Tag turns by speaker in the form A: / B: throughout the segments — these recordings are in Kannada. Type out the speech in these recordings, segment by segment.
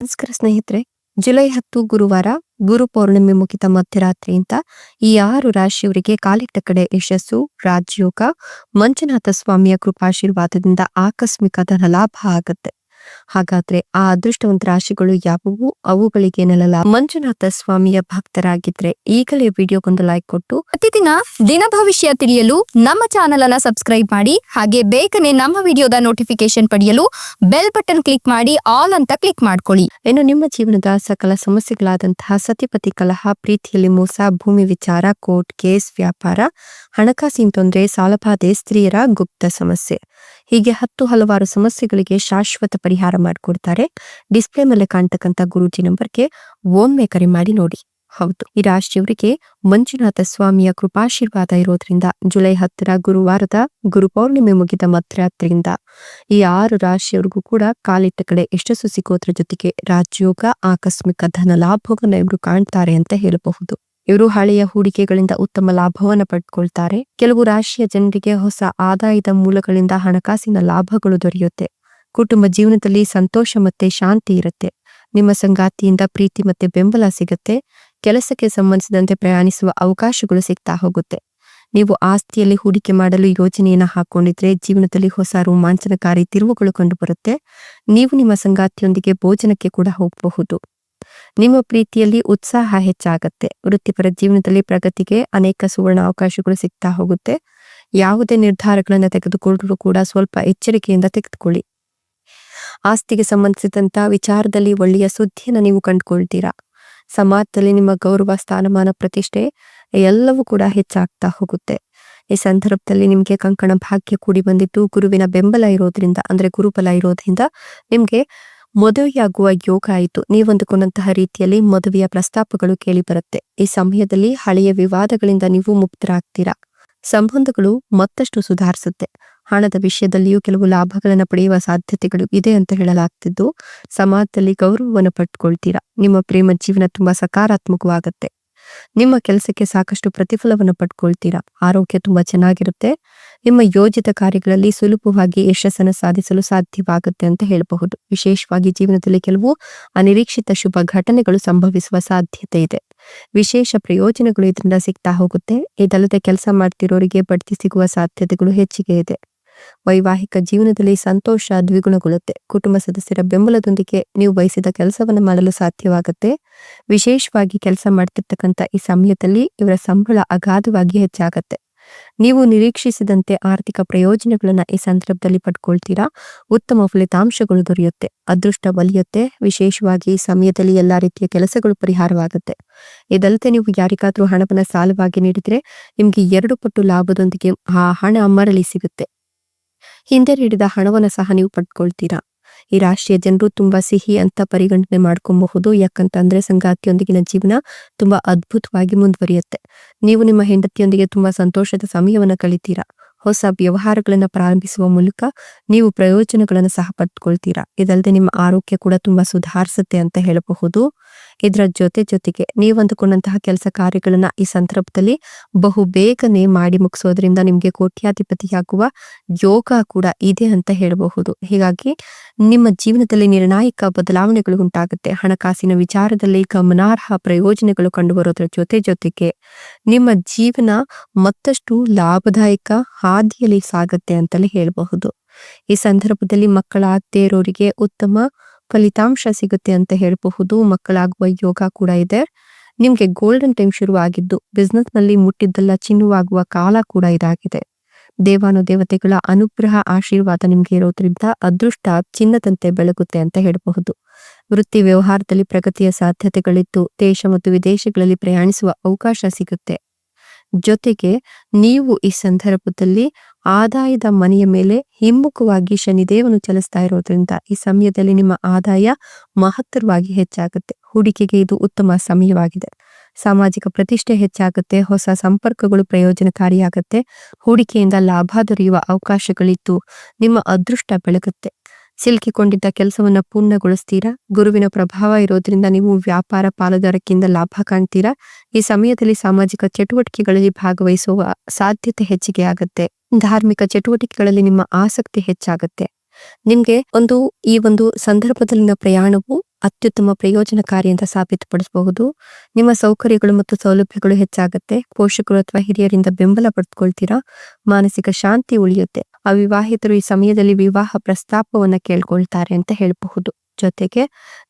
A: ನಮಸ್ಕಾರ ಸ್ನೇಹಿತರೆ, ಜುಲೈ ಹತ್ತು ಗುರುವಾರ ಗುರು ಪೌರ್ಣಿಮೆ ಮುಗಿದ ಮಧ್ಯರಾತ್ರಿಯಿಂದ ಈ ಆರು ರಾಶಿಯವರಿಗೆ ಕಾಲಿಟ್ಟ ಕಡೆ ಯಶಸ್ಸು, ರಾಜಯೋಗ, ಮಂಜುನಾಥ ಸ್ವಾಮಿಯ ಕೃಪಾಶೀರ್ವಾದದಿಂದ ಆಕಸ್ಮಿಕ ಧನ ಲಾಭ ಆಗತ್ತೆ. ಹಾಗಾದ್ರೆ ಆ ಅದೃಷ್ಟವಂತ ರಾಶಿಗಳು ಯಾವುವು? ಅವುಗಳಿಗೆ ನೆಲಲ. ಮಂಜುನಾಥ ಸ್ವಾಮಿಯ ಭಕ್ತರಾಗಿದ್ರೆ ಈಗಲೇ ವಿಡಿಯೋಗೊಂದು ಲೈಕ್ ಕೊಟ್ಟು
B: ಪ್ರತಿದಿನ ದಿನ ಭವಿಷ್ಯ ತಿಳಿಯಲು ನಮ್ಮ ಚಾನೆಲ್ ಅನ್ನ ಸಬ್ಸ್ಕ್ರೈಬ್ ಮಾಡಿ, ಹಾಗೆ ಬೇಗನೆ ನಮ್ಮ ವಿಡಿಯೋದ ನೋಟಿಫಿಕೇಶನ್ ಪಡೆಯಲು ಬೆಲ್ ಬಟನ್ ಕ್ಲಿಕ್ ಮಾಡಿ ಆಲ್ ಅಂತ ಕ್ಲಿಕ್ ಮಾಡ್ಕೊಳ್ಳಿ.
A: ಇನ್ನು ನಿಮ್ಮ ಜೀವನದ ಸಕಲ ಸಮಸ್ಯೆಗಳಾದಂತಹ ಸತಿಪತಿ ಕಲಹ, ಪ್ರೀತಿಯಲ್ಲಿ ಮೋಸ, ಭೂಮಿ ವಿಚಾರ ಕೋರ್ಟ್ ಕೇಸ್ ವ್ಯಾಪಾರ, ಹಣಕಾಸಿನ ತೊಂದರೆ, ಸಾಲಬಾಧೆ, ಸ್ತ್ರೀಯರ ಗುಪ್ತ ಸಮಸ್ಯೆ. ಹೀಗೆ ಹತ್ತು ಹಲವಾರು ಸಮಸ್ಯೆಗಳಿಗೆ ಶಾಶ್ವತ ಪರಿಹಾರ ಮಾಡಿಕೊಡ್ತಾರೆ. ಡಿಸ್ಪ್ಲೇ ಮೇಲೆ ಕಾಣ್ತಕ್ಕಂಥ ಗುರುಜಿ ನಂಬರ್ಗೆ ಒಮ್ಮೆ ಕರೆ ಮಾಡಿ ನೋಡಿ. ಹೌದು, ಈ ರಾಶಿಯವರಿಗೆ ಮಂಜುನಾಥ ಸ್ವಾಮಿಯ ಕೃಪಾಶೀರ್ವಾದ ಇರೋದ್ರಿಂದ ಜುಲೈ ಹತ್ತರ ಗುರುವಾರದ ಗುರು ಪೌರ್ಣಿಮೆ ಮುಗಿದ ಮಧ್ಯರಾತ್ರಿಯಿಂದ ಈ ಆರು ರಾಶಿಯವರಿಗೂ ಕೂಡ ಕಾಲಿಟ್ಟ ಕಡೆ ಯಶಸ್ಸು ಸಿಗೋದ್ರ ಜೊತೆಗೆ ರಾಜ್ಯೋಗ, ಆಕಸ್ಮಿಕ ಧನ ಲಾಭವನ್ನು ಇವರು ಕಾಣ್ತಾರೆ ಅಂತ ಹೇಳಬಹುದು. ಇವರು ಹಳೆಯ ಹೂಡಿಕೆಗಳಿಂದ ಉತ್ತಮ ಲಾಭವನ್ನು ಪಡ್ಕೊಳ್ತಾರೆ. ಕೆಲವು ರಾಶಿಯ ಜನರಿಗೆ ಹೊಸ ಆದಾಯದ ಮೂಲಗಳಿಂದ ಹಣಕಾಸಿನ ಲಾಭಗಳು ದೊರೆಯುತ್ತೆ. ಕುಟುಂಬ ಜೀವನದಲ್ಲಿ ಸಂತೋಷ ಮತ್ತೆ ಶಾಂತಿ ಇರುತ್ತೆ. ನಿಮ್ಮ ಸಂಗಾತಿಯಿಂದ ಪ್ರೀತಿ ಮತ್ತೆ ಬೆಂಬಲ ಸಿಗುತ್ತೆ. ಕೆಲಸಕ್ಕೆ ಸಂಬಂಧಿಸಿದಂತೆ ಪ್ರಯಾಣಿಸುವ ಅವಕಾಶಗಳು ಸಿಗ್ತಾ ಹೋಗುತ್ತೆ. ನೀವು ಆಸ್ತಿಯಲ್ಲಿ ಹೂಡಿಕೆ ಮಾಡಲು ಯೋಜನೆಯನ್ನ ಹಾಕೊಂಡಿದ್ರೆ ಜೀವನದಲ್ಲಿ ಹೊಸ ರೋಮಾಂಚನಕಾರಿ ತಿರುವುಗಳು ಕಂಡುಬರುತ್ತೆ. ನೀವು ನಿಮ್ಮ ಸಂಗಾತಿಯೊಂದಿಗೆ ಭೋಜನಕ್ಕೆ ಕೂಡ ಹೋಗಬಹುದು. ನಿಮ್ಮ ಪ್ರೀತಿಯಲ್ಲಿ ಉತ್ಸಾಹ ಹೆಚ್ಚಾಗತ್ತೆ. ವೃತ್ತಿಪರ ಜೀವನದಲ್ಲಿ ಪ್ರಗತಿಗೆ ಅನೇಕ ಸುವರ್ಣ ಅವಕಾಶಗಳು ಸಿಗ್ತಾ ಹೋಗುತ್ತೆ. ಯಾವುದೇ ನಿರ್ಧಾರಗಳನ್ನು ತೆಗೆದುಕೊಂಡರೂ ಕೂಡ ಸ್ವಲ್ಪ ಎಚ್ಚರಿಕೆಯಿಂದ ತೆಗೆದುಕೊಳ್ಳಿ. ಆಸ್ತಿಗೆ ಸಂಬಂಧಿಸಿದಂತ ವಿಚಾರದಲ್ಲಿ ಒಳ್ಳೆಯ ಸುದ್ದಿಯನ್ನು ನೀವು ಕಂಡುಕೊಳ್ತೀರಾ? ಸಮಾಜದಲ್ಲಿ ನಿಮ್ಮ ಗೌರವ, ಸ್ಥಾನಮಾನ, ಪ್ರತಿಷ್ಠೆ ಎಲ್ಲವೂ ಕೂಡ ಹೆಚ್ಚಾಗ್ತಾ ಹೋಗುತ್ತೆ. ಈ ಸಂದರ್ಭದಲ್ಲಿ ನಿಮ್ಗೆ ಕಂಕಣ ಭಾಗ್ಯ ಕೂಡಿ ಬಂದಿದ್ದು, ಗುರುವಿನ ಬೆಂಬಲ ಇರೋದ್ರಿಂದ, ಅಂದ್ರೆ ಗುರುಬಲ ಇರೋದ್ರಿಂದ ನಿಮ್ಗೆ ಮದುವೆಯಾಗುವ ಯೋಗ ಆಯಿತು. ನೀವಂದುಕೊಂಡಂತಹ ರೀತಿಯಲ್ಲಿ ಮದುವೆಯ ಪ್ರಸ್ತಾಪಗಳು ಕೇಳಿ ಬರುತ್ತೆ ಈ ಸಮಯದಲ್ಲಿ ಹಳೆಯ ವಿವಾದಗಳಿಂದ ನೀವು ಮುಕ್ತರಾಗ್ತೀರಾ? ಸಂಬಂಧಗಳು ಮತ್ತಷ್ಟು ಸುಧಾರಿಸುತ್ತೆ. ಹಣದ ವಿಷಯದಲ್ಲಿಯೂ ಕೆಲವು ಲಾಭಗಳನ್ನು ಪಡೆಯುವ ಸಾಧ್ಯತೆಗಳು ಇದೆ ಅಂತ ಹೇಳಲಾಗ್ತಿದ್ದು, ಸಮಾಜದಲ್ಲಿ ಗೌರವವನ್ನು ಪಡ್ಕೊಳ್ತೀರಾ? ನಿಮ್ಮ ಪ್ರೇಮ ಜೀವನ ತುಂಬಾ ಸಕಾರಾತ್ಮಕವಾಗುತ್ತೆ. ನಿಮ್ಮ ಕೆಲಸಕ್ಕೆ ಸಾಕಷ್ಟು ಪ್ರತಿಫಲವನ್ನು ಪಡ್ಕೊಳ್ತೀರಾ? ಆರೋಗ್ಯ ತುಂಬಾ ಚೆನ್ನಾಗಿರುತ್ತೆ. ನಿಮ್ಮ ಯೋಜಿತ ಕಾರ್ಯಗಳಲ್ಲಿ ಸುಲಭವಾಗಿ ಯಶಸ್ಸನ್ನು ಸಾಧಿಸಲು ಸಾಧ್ಯವಾಗುತ್ತೆ ಅಂತ ಹೇಳಬಹುದು. ವಿಶೇಷವಾಗಿ ಜೀವನದಲ್ಲಿ ಕೆಲವು ಅನಿರೀಕ್ಷಿತ ಶುಭ ಘಟನೆಗಳು ಸಂಭವಿಸುವ ಸಾಧ್ಯತೆ ಇದೆ. ವಿಶೇಷ ಪ್ರಯೋಜನಗಳು ಇದರಿಂದ ಸಿಗ್ತಾ ಹೋಗುತ್ತೆ. ಇದಲ್ಲದೆ ಕೆಲಸ ಮಾಡ್ತಿರೋರಿಗೆ ಬಡ್ತಿ ಸಿಗುವ ಸಾಧ್ಯತೆಗಳು ಹೆಚ್ಚಿಗೆ ಇದೆ. ವೈವಾಹಿಕ ಜೀವನದಲ್ಲಿ ಸಂತೋಷ ದ್ವಿಗುಣಗೊಳ್ಳುತ್ತೆ. ಕುಟುಂಬ ಸದಸ್ಯರ ಬೆಂಬಲದೊಂದಿಗೆ ನೀವು ಬಯಸಿದ ಕೆಲಸವನ್ನು ಮಾಡಲು ಸಾಧ್ಯವಾಗುತ್ತೆ. ವಿಶೇಷವಾಗಿ ಕೆಲಸ ಮಾಡ್ತಿರ್ತಕ್ಕಂಥ ಈ ಸಮಯದಲ್ಲಿ ಇವರ ಸಂಬಳ ಅಗಾಧವಾಗಿ ಹೆಚ್ಚಾಗತ್ತೆ. ನೀವು ನಿರೀಕ್ಷಿಸಿದಂತೆ ಆರ್ಥಿಕ ಪ್ರಯೋಜನಗಳನ್ನ ಈ ಸಂದರ್ಭದಲ್ಲಿ ಪಡ್ಕೊಳ್ತೀರಾ? ಉತ್ತಮ ಫಲಿತಾಂಶಗಳು ದೊರೆಯುತ್ತೆ. ಅದೃಷ್ಟ ಬಲಿಯುತ್ತೆ. ವಿಶೇಷವಾಗಿ ಈ ಸಮಯದಲ್ಲಿ ಎಲ್ಲಾ ರೀತಿಯ ಕೆಲಸಗಳು ಪರಿಹಾರವಾಗುತ್ತೆ. ಇದಲ್ಲದೆ ನೀವು ಯಾರಿಗಾದ್ರೂ ಹಣವನ್ನ ಸಾಲವಾಗಿ ನೀಡಿದ್ರೆ ನಿಮ್ಗೆ ಎರಡು ಪಟ್ಟು ಲಾಭದೊಂದಿಗೆ ಆ ಹಣ ಮರಳಿ ಸಿಗುತ್ತೆ. ಹಿಂದೆ ನೀಡಿದ ಹಣವನ್ನು ಸಹ ನೀವು ಪಡ್ಕೊಳ್ತೀರಾ? ಈ ರಾಶಿಯ ಜನರು ತುಂಬಾ ಸಿಹಿ ಅಂತ ಪರಿಗಣನೆ ಮಾಡ್ಕೊಬಹುದು. ಯಾಕಂತಂದ್ರೆ ಸಂಗಾತಿಯೊಂದಿಗಿನ ಜೀವನ ತುಂಬಾ ಅದ್ಭುತವಾಗಿ ಮುಂದುವರಿಯುತ್ತೆ. ನೀವು ನಿಮ್ಮ ಹೆಂಡತಿಯೊಂದಿಗೆ ತುಂಬಾ ಸಂತೋಷದ ಸಮಯವನ್ನು ಕಳಿತೀರಾ? ಹೊಸ ವ್ಯವಹಾರಗಳನ್ನ ಪ್ರಾರಂಭಿಸುವ ಮೂಲಕ ನೀವು ಪ್ರಯೋಜನಗಳನ್ನು ಸಹ ಪಡ್ಕೊಳ್ತೀರಾ? ಇದಲ್ಲದೆ ನಿಮ್ಮ ಆರೋಗ್ಯ ಕೂಡ ತುಂಬಾ ಸುಧಾರಿಸುತ್ತೆ ಅಂತ ಹೇಳಬಹುದು. ಇದರ ಜೊತೆ ಜೊತೆಗೆ ನೀವು ಅಂದುಕೊಂಡಂತಹ ಕೆಲಸ ಕಾರ್ಯಗಳನ್ನ ಈ ಸಂದರ್ಭದಲ್ಲಿ ಬಹು ಬೇಗನೆ ಮಾಡಿ ಮುಗಿಸೋದ್ರಿಂದ ನಿಮ್ಗೆ ಕೋಟ್ಯಾಧಿಪತಿಯಾಗುವ ಯೋಗ ಕೂಡ ಇದೆ ಅಂತ ಹೇಳಬಹುದು. ಹೀಗಾಗಿ ನಿಮ್ಮ ಜೀವನದಲ್ಲಿ ನಿರ್ಣಾಯಕ ಬದಲಾವಣೆಗಳು ಉಂಟಾಗುತ್ತೆ. ಹಣಕಾಸಿನ ವಿಚಾರದಲ್ಲಿ ಗಮನಾರ್ಹ ಪ್ರಯೋಜನಗಳು ಕಂಡುಬರೋದ್ರ ಜೊತೆ ಜೊತೆಗೆ ನಿಮ್ಮ ಜೀವನ ಮತ್ತಷ್ಟು ಲಾಭದಾಯಕ ಹಾದಿಯಲ್ಲಿ ಸಾಗುತ್ತೆ ಅಂತಲೇ ಹೇಳಬಹುದು. ಈ ಸಂದರ್ಭದಲ್ಲಿ ಮಕ್ಕಳಾಗದೇ ಇರೋರಿಗೆ ಉತ್ತಮ ಫಲಿತಾಂಶ ಸಿಗುತ್ತೆ ಅಂತ ಹೇಳಬಹುದು. ಮಕ್ಕಳಾಗುವ ಯೋಗ ಕೂಡ ಇದೆ. ನಿಮ್ಗೆ ಗೋಲ್ಡನ್ ಟೈಮ್ ಶುರುವಾಗಿದ್ದು ಬಿಸ್ನೆಸ್ನಲ್ಲಿ ಮುಟ್ಟಿದ್ದೆಲ್ಲ ಚಿನ್ನುವಾಗುವ ಕಾಲ ಕೂಡ ಇದಾಗಿದೆ. ದೇವಾನು ದೇವತೆಗಳ ಅನುಗ್ರಹ, ಆಶೀರ್ವಾದ ನಿಮ್ಗೆ ಇರೋದ್ರಿಂದ ಅದೃಷ್ಟ ಚಿನ್ನದಂತೆ ಬೆಳಗುತ್ತೆ ಅಂತ ಹೇಳಬಹುದು. ವೃತ್ತಿ ವ್ಯವಹಾರದಲ್ಲಿ ಪ್ರಗತಿಯ ಸಾಧ್ಯತೆಗಳಿದ್ದು, ದೇಶ ಮತ್ತು ವಿದೇಶಗಳಲ್ಲಿ ಪ್ರಯಾಣಿಸುವ ಅವಕಾಶ ಸಿಗುತ್ತೆ. ಜೊತೆಗೆ, ನೀವು ಈ ಸಂದರ್ಭದಲ್ಲಿ ಆದಾಯದ ಮನೆಯ ಮೇಲೆ ಹಿಮ್ಮುಖವಾಗಿ ಶನಿದೇವನು ಚಲಿಸ್ತಾ ಇರೋದ್ರಿಂದ ಈ ಸಮಯದಲ್ಲಿ ನಿಮ್ಮ ಆದಾಯ ಮಹತ್ತರವಾಗಿ ಹೆಚ್ಚಾಗುತ್ತೆ. ಹೂಡಿಕೆಗೆ ಇದು ಉತ್ತಮ ಸಮಯವಾಗಿದೆ. ಸಾಮಾಜಿಕ ಪ್ರತಿಷ್ಠೆ ಹೆಚ್ಚಾಗುತ್ತೆ, ಹೊಸ ಸಂಪರ್ಕಗಳು ಪ್ರಯೋಜನಕಾರಿಯಾಗುತ್ತೆ, ಹೂಡಿಕೆಯಿಂದ ಲಾಭ ದೊರೆಯುವ ಅವಕಾಶಗಳಿದ್ದು ನಿಮ್ಮ ಅದೃಷ್ಟ ಬೆಳಗುತ್ತೆ. ಸಿಲುಕಿಕೊಂಡಿದ್ದ ಕೆಲಸವನ್ನ ಪೂರ್ಣಗೊಳಿಸ್ತೀರಾ? ಗುರುವಿನ ಪ್ರಭಾವ ಇರೋದ್ರಿಂದ ನೀವು ವ್ಯಾಪಾರ ಪಾಲುದಾರಕ್ಕಿಂತ ಲಾಭ ಕಾಣ್ತೀರಾ? ಈ ಸಮಯದಲ್ಲಿ ಸಾಮಾಜಿಕ ಚಟುವಟಿಕೆಗಳಲ್ಲಿ ಭಾಗವಹಿಸುವ ಸಾಧ್ಯತೆ ಹೆಚ್ಚಿಗೆ ಆಗುತ್ತೆ. ಧಾರ್ಮಿಕ ಚಟುವಟಿಕೆಗಳಲ್ಲಿ ನಿಮ್ಮ ಆಸಕ್ತಿ ಹೆಚ್ಚಾಗುತ್ತೆ. ನಿಮ್ಗೆ ಒಂದು, ಈ ಒಂದು ಸಂದರ್ಭದಲ್ಲಿನ ಪ್ರಯಾಣವು ಅತ್ಯುತ್ತಮ ಪ್ರಯೋಜನಕಾರಿ ಅಂತ ಸಾಬೀತುಪಡಿಸಬಹುದು. ನಿಮ್ಮ ಸೌಕರ್ಯಗಳು ಮತ್ತು ಸೌಲಭ್ಯಗಳು ಹೆಚ್ಚಾಗುತ್ತೆ. ಪೋಷಕರು ಅಥವಾ ಹಿರಿಯರಿಂದ ಬೆಂಬಲ ಪಡೆದುಕೊಳ್ತೀರಾ ಮಾನಸಿಕ ಶಾಂತಿ ಉಳಿಯುತ್ತೆ. ಅವಿವಾಹಿತರು ಈ ಸಮಯದಲ್ಲಿ ವಿವಾಹ ಪ್ರಸ್ತಾಪವನ್ನು ಕೇಳ್ಕೊಳ್ತಾರೆ ಅಂತ ಹೇಳಬಹುದು. ಜೊತೆಗೆ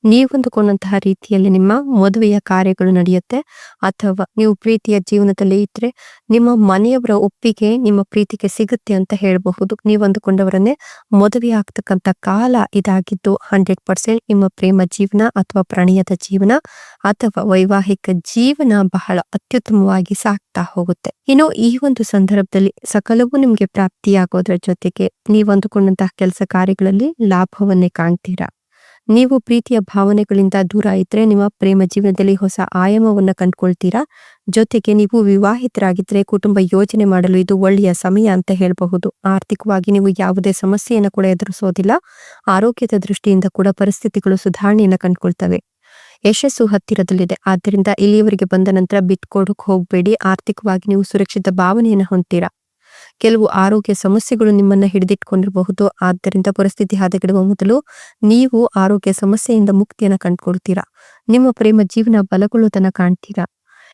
A: ನೀವಂದುಕೊಂಡಂತಹ ರೀತಿಯಲ್ಲಿ ನಿಮ್ಮ ಮದುವೆಯ ಕಾರ್ಯಗಳು ನಡೆಯುತ್ತೆ. ಅಥವಾ ನೀವು ಪ್ರೀತಿಯ ಜೀವನದಲ್ಲಿ ಇದ್ರೆ ನಿಮ್ಮ ಮನೆಯವರ ಒಪ್ಪಿಗೆ ನಿಮ್ಮ ಪ್ರೀತಿಗೆ ಸಿಗುತ್ತೆ ಅಂತ ಹೇಳಬಹುದು. ನೀವು ಅಂದುಕೊಂಡವರನ್ನೇ ಮದುವೆ ಆಗ್ತಕ್ಕಂತ ಕಾಲ ಇದಾಗಿದ್ದು ಹಂಡ್ರೆಡ್ ಪರ್ಸೆಂಟ್ ನಿಮ್ಮ ಪ್ರೇಮ ಜೀವನ ಅಥವಾ ಪ್ರಣಯದ ಜೀವನ ಅಥವಾ ವೈವಾಹಿಕ ಜೀವನ ಬಹಳ ಅತ್ಯುತ್ತಮವಾಗಿ ಸಾಕ್ತಾ ಹೋಗುತ್ತೆ. ಇನ್ನು ಈ ಒಂದು ಸಂದರ್ಭದಲ್ಲಿ ಸಕಲವೂ ನಿಮ್ಗೆ ಪ್ರಾಪ್ತಿಯಾಗೋದ್ರ ಜೊತೆಗೆ ನೀವು ಅಂದುಕೊಂಡಂತಹ ಕೆಲಸ ಕಾರ್ಯಗಳಲ್ಲಿ ಲಾಭವನ್ನೇ ಕಾಣ್ತೀರಾ? ನೀವು ಪ್ರೀತಿಯ ಭಾವನೆಗಳಿಂದ ದೂರ ಇದ್ರೆ ನಿಮ್ಮ ಪ್ರೇಮ ಜೀವನದಲ್ಲಿ ಹೊಸ ಆಯಾಮವನ್ನು ಕಂಡುಕೊಳ್ತೀರಾ? ಜೊತೆಗೆ ನೀವು ವಿವಾಹಿತರಾಗಿದ್ರೆ ಕುಟುಂಬ ಯೋಜನೆ ಮಾಡಲು ಇದು ಒಳ್ಳೆಯ ಸಮಯ ಅಂತ ಹೇಳಬಹುದು. ಆರ್ಥಿಕವಾಗಿ ನೀವು ಯಾವುದೇ ಸಮಸ್ಯೆಯನ್ನು ಕೂಡ ಎದುರಿಸೋದಿಲ್ಲ. ಆರೋಗ್ಯದ ದೃಷ್ಟಿಯಿಂದ ಕೂಡ ಪರಿಸ್ಥಿತಿಗಳು ಸುಧಾರಣೆಯನ್ನು ಕಂಡುಕೊಳ್ತವೆ. ಯಶಸ್ಸು ಹತ್ತಿರದಲ್ಲಿದೆ. ಆದ್ದರಿಂದ ಇಲ್ಲಿಯವರೆಗೆ ಬಂದ ನಂತರ ಬಿಟ್ಕೊಡಕ್ ಹೋಗಬೇಡಿ. ಆರ್ಥಿಕವಾಗಿ ನೀವು ಸುರಕ್ಷಿತ ಭಾವನೆಯನ್ನ ಹೊಂದ್ತೀರಾ? ಕೆಲವು ಆರೋಗ್ಯ ಸಮಸ್ಯೆಗಳು ನಿಮ್ಮನ್ನ ಹಿಡಿದಿಟ್ಕೊಂಡಿರಬಹುದು. ಆದ್ದರಿಂದ ಪರಿಸ್ಥಿತಿ ಹದಗೆಡುವ ಮೊದಲು ನೀವು ಆರೋಗ್ಯ ಸಮಸ್ಯೆಯಿಂದ ಮುಕ್ತಿಯನ್ನು ಕಂಡುಕೊಳ್ತೀರಾ? ನಿಮ್ಮ ಪ್ರೇಮ ಜೀವನ ಬಲಗೊಳ್ಳೋದನ್ನ ಕಾಣ್ತೀರಾ?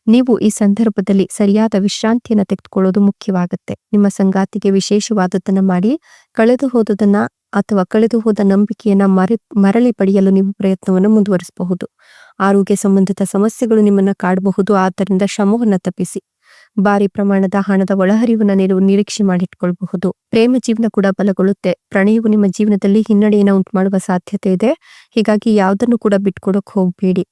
A: ನೀವು ಈ ಸಂದರ್ಭದಲ್ಲಿ ಸರಿಯಾದ ವಿಶ್ರಾಂತಿಯನ್ನ ತೆಗೆದುಕೊಳ್ಳೋದು ಮುಖ್ಯವಾಗುತ್ತೆ. ನಿಮ್ಮ ಸಂಗಾತಿಗೆ ವಿಶೇಷವಾದದ್ದನ್ನ ಮಾಡಿ ಕಳೆದು ಹೋದದನ್ನ ಅಥವಾ ಕಳೆದು ಹೋದ ನಂಬಿಕೆಯನ್ನ ಮರೆ, ಮರಳಿ ಪಡೆಯಲು ನೀವು ಪ್ರಯತ್ನವನ್ನು ಮುಂದುವರಿಸಬಹುದು. ಆರೋಗ್ಯ ಸಂಬಂಧಿತ ಸಮಸ್ಯೆಗಳು ನಿಮ್ಮನ್ನ ಕಾಡಬಹುದು. ಆದ್ದರಿಂದ ಶ್ರಮವನ್ನು ತಪ್ಪಿಸಿ. ಭಾರಿ ಪ್ರಮಾಣದ ಹಣದ ಒಳಹರಿವನ್ನ ನೀವು ನಿರೀಕ್ಷೆ ಮಾಡಿಟ್ಕೊಳ್ಬಹುದು. ಪ್ರೇಮ ಜೀವನ ಕೂಡ ಬಲಗೊಳ್ಳುತ್ತೆ. ಪ್ರಣಯವು ನಿಮ್ಮ ಜೀವನದಲ್ಲಿ ಹಿನ್ನಡೆಯನ್ನು ಉಂಟು ಮಾಡುವ ಸಾಧ್ಯತೆ ಇದೆ ಹೀಗಾಗಿ ಯಾವುದನ್ನು ಕೂಡ ಬಿಟ್ಕೊಡಕ್ ಹೋಗ್ಬೇಡಿ.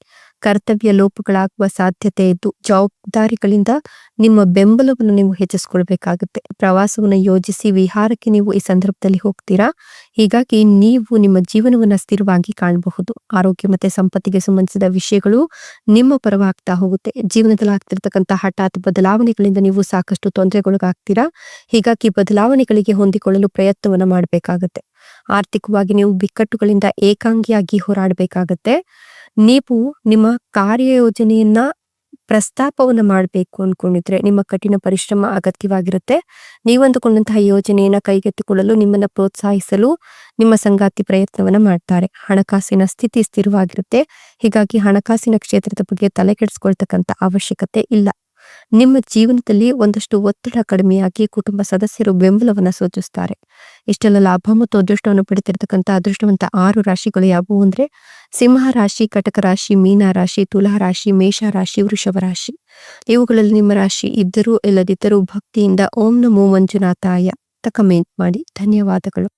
A: ಕರ್ತವ್ಯ ಲೋಪಗಳಾಗುವ ಸಾಧ್ಯತೆ ಇದ್ದು, ಜವಾಬ್ದಾರಿಗಳಿಂದ ನಿಮ್ಮ ಬೆಂಬಲವನ್ನು ನೀವು ಹೆಚ್ಚಿಸಿಕೊಳ್ಬೇಕಾಗುತ್ತೆ. ಪ್ರವಾಸವನ್ನು ಯೋಜಿಸಿ ವಿಹಾರಕ್ಕೆ ನೀವು ಈ ಸಂದರ್ಭದಲ್ಲಿ ಹೋಗ್ತೀರಾ? ಹೀಗಾಗಿ ನೀವು ನಿಮ್ಮ ಜೀವನವನ್ನು ಸ್ಥಿರವಾಗಿ ಕಾಣಬಹುದು. ಆರೋಗ್ಯ ಮತ್ತೆ ಸಂಪತ್ತಿಗೆ ಸಂಬಂಧಿಸಿದ ವಿಷಯಗಳು ನಿಮ್ಮ ಪರವಾಗ್ತಾ ಹೋಗುತ್ತೆ. ಜೀವನದಲ್ಲಿ ಆಗ್ತಿರ್ತಕ್ಕಂಥ ಹಠಾತ್ ಬದಲಾವಣೆಗಳಿಂದ ನೀವು ಸಾಕಷ್ಟು ತೊಂದರೆಗೊಳಗಾಗ್ತೀರಾ? ಹೀಗಾಗಿ ಬದಲಾವಣೆಗಳಿಗೆ ಹೊಂದಿಕೊಳ್ಳಲು ಪ್ರಯತ್ನವನ್ನ ಮಾಡಬೇಕಾಗುತ್ತೆ. ಆರ್ಥಿಕವಾಗಿ ನೀವು ಬಿಕ್ಕಟ್ಟುಗಳಿಂದ ಏಕಾಂಗಿಯಾಗಿ ಹೋರಾಡಬೇಕಾಗತ್ತೆ. ನೀವು ನಿಮ್ಮ ಕಾರ್ಯ ಯೋಜನೆಯನ್ನ ಪ್ರಸ್ತಾಪವನ್ನ ಮಾಡಬೇಕು ಅನ್ಕೊಂಡಿದ್ರೆ, ನಿಮ್ಮ ಕಠಿಣ ಪರಿಶ್ರಮ ಅಗತ್ಯವಾಗಿರುತ್ತೆ. ನೀವಂದುಕೊಂಡಂತಹ ಯೋಜನೆಯನ್ನ ಕೈಗೆತ್ತಿಕೊಳ್ಳಲು ನಿಮ್ಮನ್ನ ಪ್ರೋತ್ಸಾಹಿಸಲು ನಿಮ್ಮ ಸಂಗಾತಿ ಪ್ರಯತ್ನವನ್ನ ಮಾಡ್ತಾರೆ. ಹಣಕಾಸಿನ ಸ್ಥಿತಿ ಸ್ಥಿರವಾಗಿರುತ್ತೆ. ಹೀಗಾಗಿ ಹಣಕಾಸಿನ ಕ್ಷೇತ್ರದ ಬಗ್ಗೆ ತಲೆ ಕೆಡಿಸ್ಕೊಳ್ತಕ್ಕಂಥ ಅವಶ್ಯಕತೆ ಇಲ್ಲ. ನಿಮ್ಮ ಜೀವನದಲ್ಲಿ ಒಂದಷ್ಟು ಒತ್ತಡ ಕಡಿಮೆಯಾಗಿ ಕುಟುಂಬ ಸದಸ್ಯರು ಬೆಂಬಲವನ್ನು ಸೂಚಿಸುತ್ತಾರೆ ಇಷ್ಟೆಲ್ಲ ಲಾಭ ಮತ್ತು ಅದೃಷ್ಟವನ್ನು ಪಡೆದಿರತಕ್ಕಂಥ ಅದೃಷ್ಟವಂತ ಆರು ರಾಶಿಗಳು ಯಾವುವು ಅಂದ್ರೆ ಸಿಂಹ ರಾಶಿ, ಕಟಕ ರಾಶಿ, ಮೀನ ರಾಶಿ ತುಲಾ ರಾಶಿ, ಮೇಷ ರಾಶಿ, ವೃಷಭ ರಾಶಿ. ಇವುಗಳಲ್ಲಿ ನಿಮ್ಮ ರಾಶಿ ಇದ್ದರೂ ಇಲ್ಲದಿದ್ದರೂ ಭಕ್ತಿಯಿಂದ ಓಂ ನಮೋ ಮಂಜುನಾಥಾಯ. ಅಂತ ಕಮೆಂಟ್ ಮಾಡಿ. ಧನ್ಯವಾದಗಳು.